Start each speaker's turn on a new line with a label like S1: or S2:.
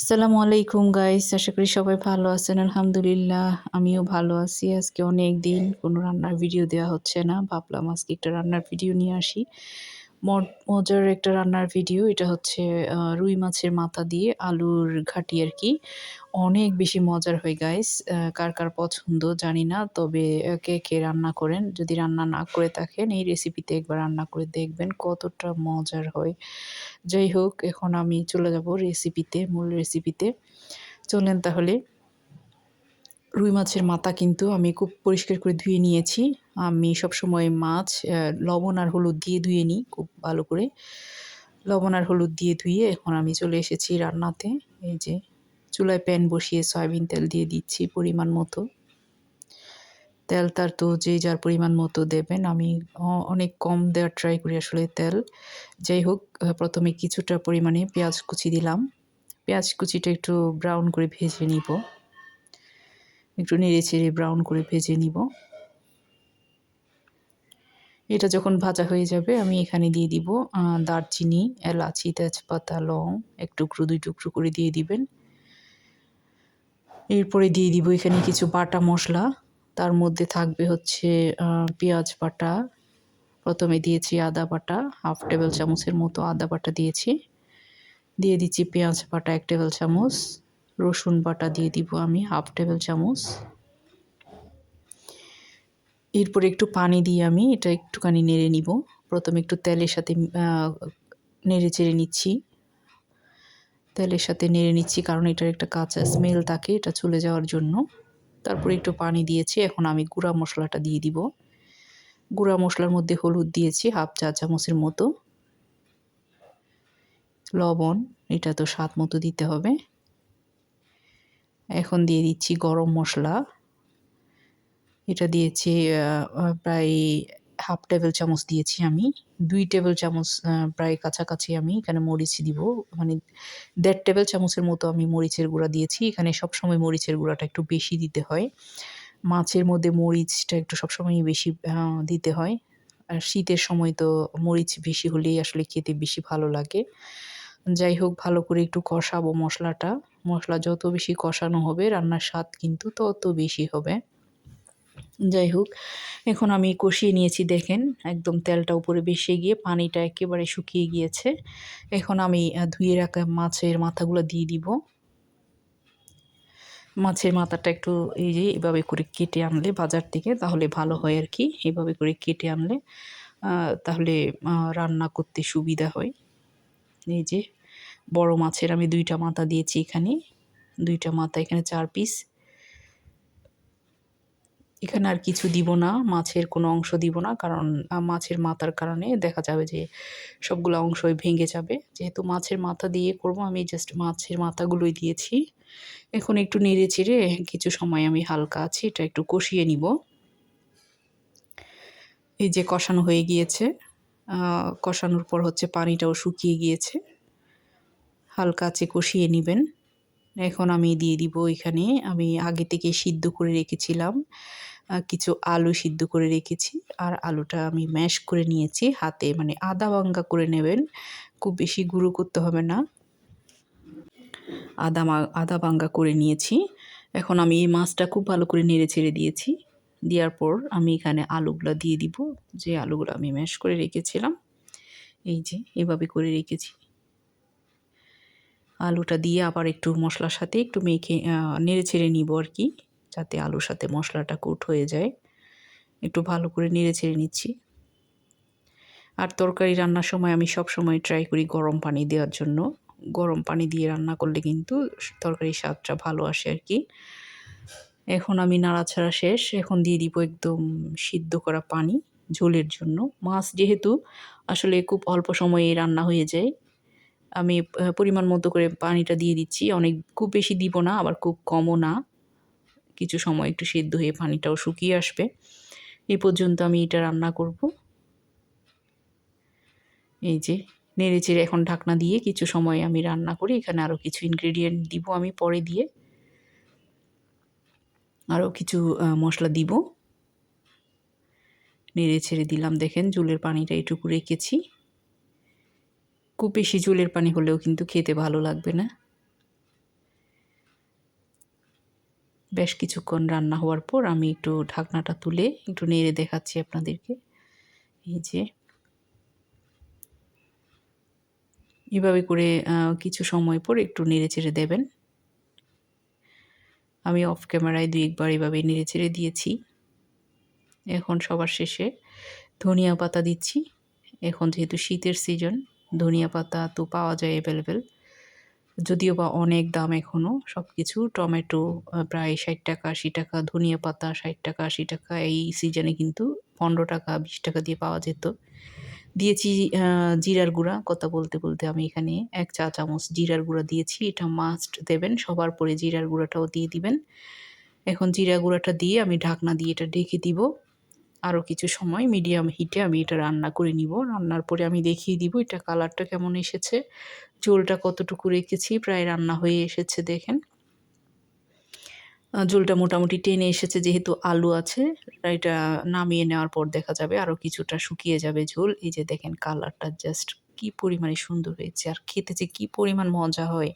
S1: আসসালামু আলাইকুম গাইস আশা করি সবাই ভালো আছেন। আলহামদুলিল্লাহ, আমিও ভালো আছি। আজকে অনেক দিন কোনো রান্নার ভিডিও দেওয়া হচ্ছে না। ভাবলাম আজকে একটা রান্নার ভিডিও নিয়ে আসি। মজার একটা রান্নার ভিডিও এটা হচ্ছে রুই মাছের মাথা দিয়ে আলুর ঘাটি আর কি। অনেক বেশি মজার হয় গাইস কার কার পছন্দ জানি না, তবে কে কে রান্না করেন, যদি রান্না না করে থাকেন, এই রেসিপিতে একবার রান্না করে দেখবেন কতটা মজার হয়। যাই হোক, এখন আমি চলে যাব রেসিপিতে মূল রেসিপিতে চলেন তাহলে। রুই মাছের মাথা কিন্তু আমি খুব পরিষ্কার করে ধুয়ে নিয়েছি। আমি সবসময় মাছ লবণ আর হলুদ দিয়ে ধুয়ে নিই খুব ভালো করে। লবণ আর হলুদ দিয়ে ধুয়ে এখন আমি চলে এসেছি রান্নাতে। এই যে চুলায় প্যান বসিয়ে সয়াবিন তেল দিয়ে দিচ্ছি পরিমাণ মতো। তেল তার তো যে যার পরিমাণ মতো দেবেন। আমি অনেক কম দেওয়ার ট্রাই করি আসলে তেল। যাই হোক প্রথমে কিছুটা পরিমাণে পেঁয়াজ কুচি দিলাম। পেঁয়াজ কুচিটা একটু ব্রাউন করে ভেজে নিব। একটু নেড়ে চেড়ে ব্রাউন করে ভেজে নিব। এটা যখন ভাজা হয়ে যাবে, আমি এখানে দিয়ে দিব দারচিনি, এলাচি, তেজপাতা, লং, এক টুকরো, দুই টুকরো করে দিয়ে দিবেন। এরপরে দিয়ে দিব এখানে কিছু বাটা মশলা। তার মধ্যে থাকবে হচ্ছে পেঁয়াজ বাটা, প্রথমে দিয়েছি আদা বাটা, হাফ টেবিল চামচের মতো আদা বাটা দিয়েছি। দিয়ে দিচ্ছি পেঁয়াজ বাটা এক টেবিল চামচ, রসুন বাটা দিয়ে দিব আমি হাফ টেবিল চামচ। এরপরে একটু পানি দিয়ে আমি এটা একটুখানি নেড়ে নিব। প্রথমে একটু তেলের সাথে নেড়ে চেড়ে নিচ্ছি। তেলের সাথে নেড়ে নিচ্ছি কারণ এটার একটা কাঁচা স্মেল থাকে, এটা চলে যাওয়ার জন্য। তারপরে একটু পানি দিয়েছি, এখন আমি গুঁড়া মশলাটা দিয়ে দিব। গুঁড়া মশলার মধ্যে হলুদ দিয়েছি, হাফ চা চামচের মতো। লবণ, এটা তো স্বাদ মতো দিতে হবে। এখন দিয়ে দিচ্ছি গরম মশলা। এটা দিয়েছি প্রায় হাফ টেবিল চামচ দিয়েছি আমি। দুই টেবিল চামচ প্রায় কাছাকাছি আমি এখানে মরিচ দিব। মানে দেড় টেবিল চামচের মতো আমি মরিচের গুঁড়া দিয়েছি। এখানে সবসময় মরিচের গুঁড়াটা একটু বেশি দিতে হয়। মাছের মধ্যে মরিচটা একটু সবসময়ই বেশি দিতে হয়। আর শীতের সময় তো মরিচ বেশি হলেই আসলে খেতে বেশি ভালো লাগে। যাই হোক, ভালো করে একটু কষাবো মশলাটা। মশলা যত বেশি কষানো হবে, রান্নার স্বাদ কিন্তু তত বেশি হবে। যাই হোক, এখন আমি কষিয়ে নিয়েছি দেখেন, একদম তেলটা উপরে বেশি গিয়ে পানিটা একেবারে শুকিয়ে গিয়েছে। এখন আমি ধুয়ে রাখা মাছের মাথাগুলো দিয়ে দিব। মাছের মাথাটা একটু এই যে এভাবে করে কেটে আনলে বাজার থেকে, তাহলে ভালো হয় আর কি, এভাবে করে কেটে আনলে তাহলে রান্না করতে সুবিধা হয়। এই যে বড় মাছের আমি দুইটা মাথা দিয়েছি এখানে, দুইটা মাথা এখানে চার পিস এখানে আর কিছু দিব না, মাছের কোনো অংশ দিব না, কারণ মাছের মাথার কারণে দেখা যাবে যে সবগুলো অংশই ভেঙে যাবে। যেহেতু মাছের মাথা দিয়ে করব, আমি জাস্ট মাছের মাথাগুলোই দিয়েছি। এখন একটু নেড়ে চেড়ে কিছু সময় আমি হালকা আছি, এটা একটু কষিয়ে নিব। এই যে কষানো হয়ে গিয়েছে কষানোর পর হচ্ছে পানিটাও শুকিয়ে গিয়েছে। হালকা আছে কষিয়ে নেবেন। এখন আমি দিয়ে দিব এখানে। আমি আগে থেকে সিদ্ধ করে রেখেছিলাম। কিছু আলু সিদ্ধ করে রেখেছি। আর আলুটা আমি ম্যাশ করে নিয়েছি হাতে। মানে আদা ভাঙ্গা করে নেবেন। খুব বেশি গুঁড়ো করতে হবে না। আদা আদা ভাঙ্গা করে নিয়েছি। এখন আমি এই মাছটা খুব ভালো করে নেড়ে ছেড়ে দিয়েছি। দেওয়ার পর আমি এখানে আলুগুলো দিয়ে দিব। যে আলুগুলো আমি ম্যাশ করে রেখেছিলাম। এই যে, এভাবে করে রেখেছি। আলুটা দিয়ে আবার একটু মশলার সাথে একটু মেখে নেড়ে ছেড়ে নিব আর কি, যাতে আলুর সাথে মশলাটা কোট হয়ে যায়। একটু ভালো করে নেড়ে ছেড়ে নিচ্ছি। আর তরকারি রান্নার সময় আমি সব সময় ট্রাই করি গরম পানি দেওয়ার জন্য। গরম পানি দিয়ে রান্না করলে কিন্তু তরকারির স্বাদটা ভালো আসে আর কি। এখন আমি নাড়াছাড়া শেষ, এখন দিয়ে দিব একদম সিদ্ধ করা পানি ঝোলের জন্য। মাছ যেহেতু আসলে খুব অল্প সময়ে রান্না হয়ে যায় আমি পরিমাণ মতো করে পানিটা দিয়ে দিচ্ছি। অনেক, খুব বেশি দিব না, আবার খুব কমও না। কিছু সময় একটু সেদ্ধ হয়ে পানিটাও শুকিয়ে আসবে। এই পর্যন্ত আমি এটা রান্না করব। এই যে নেড়ে চেড়ে এখন ঢাকনা দিয়ে কিছু সময় আমি রান্না করি। এখানে আরও কিছু ইনগ্রেডিয়েন্ট দিব আমি পরে দিয়ে। আরও কিছু মশলা দিব। নেড়ে ছেড়ে দিলাম, দেখেন জুলের পানিটা এটুকু রেখেছি। খুব বেশি জুলের পানি হলেও কিন্তু খেতে ভালো লাগবে না। বেশ কিছুক্ষণ রান্না হওয়ার পর আমি একটু ঢাকনাটা তুলে একটু নেড়ে দেখাচ্ছি আপনাদেরকে। এই যে। এভাবে করে কিছু সময় পর একটু নেড়ে চেড়ে দেবেন। আমি অফ ক্যামেরায় দুই একবার এভাবে নেড়ে চেড়ে দিয়েছি। এখন সবার শেষে ধনিয়া পাতা দিচ্ছি। এখন যেহেতু শীতের সিজন ধনিয়া পাতা তো পাওয়া যায় অ্যাভেলেবেল যদিও বা অনেক দাম এখনও সব কিছু টমেটো প্রায় ষাট টাকা, আশি টাকা, ধনিয়া পাতা ষাট টাকা, আশি টাকা, এই সিজনে কিন্তু পনেরো টাকা, বিশ টাকা দিয়ে পাওয়া যেত। দিয়েছি জিরার গুঁড়া, কথা বলতে বলতে আমি এখানে এক চা চামচ জিরার গুঁড়া দিয়েছি, এটা মাস্ট দেবেন, সবার পরে জিরার গুঁড়াটাও দিয়ে দিবেন। এখন জিরা গুঁড়াটা দিয়ে আমি ঢাকনা দিয়ে এটা ঢেকে দিব। আরও কিছু সময় মিডিয়াম হিটে আমি এটা রান্না করে নিব। রান্নার পরে আমি দেখিয়ে দিব এটা কালারটা কেমন এসেছে। ঝোলটা কতটুকু রেখেছি, প্রায় রান্না হয়ে এসেছে দেখেন। ঝোলটা মোটামুটি টেনে এসেছে যেহেতু আলু আছে, এটা নামিয়ে নেওয়ার পর দেখা যাবে আরও কিছুটা শুকিয়ে যাবে ঝোল। এই যে দেখেন কালারটা জাস্ট কি পরিমাণে সুন্দর হয়েছে। আর খেতে যে কী পরিমাণ মজা হয়।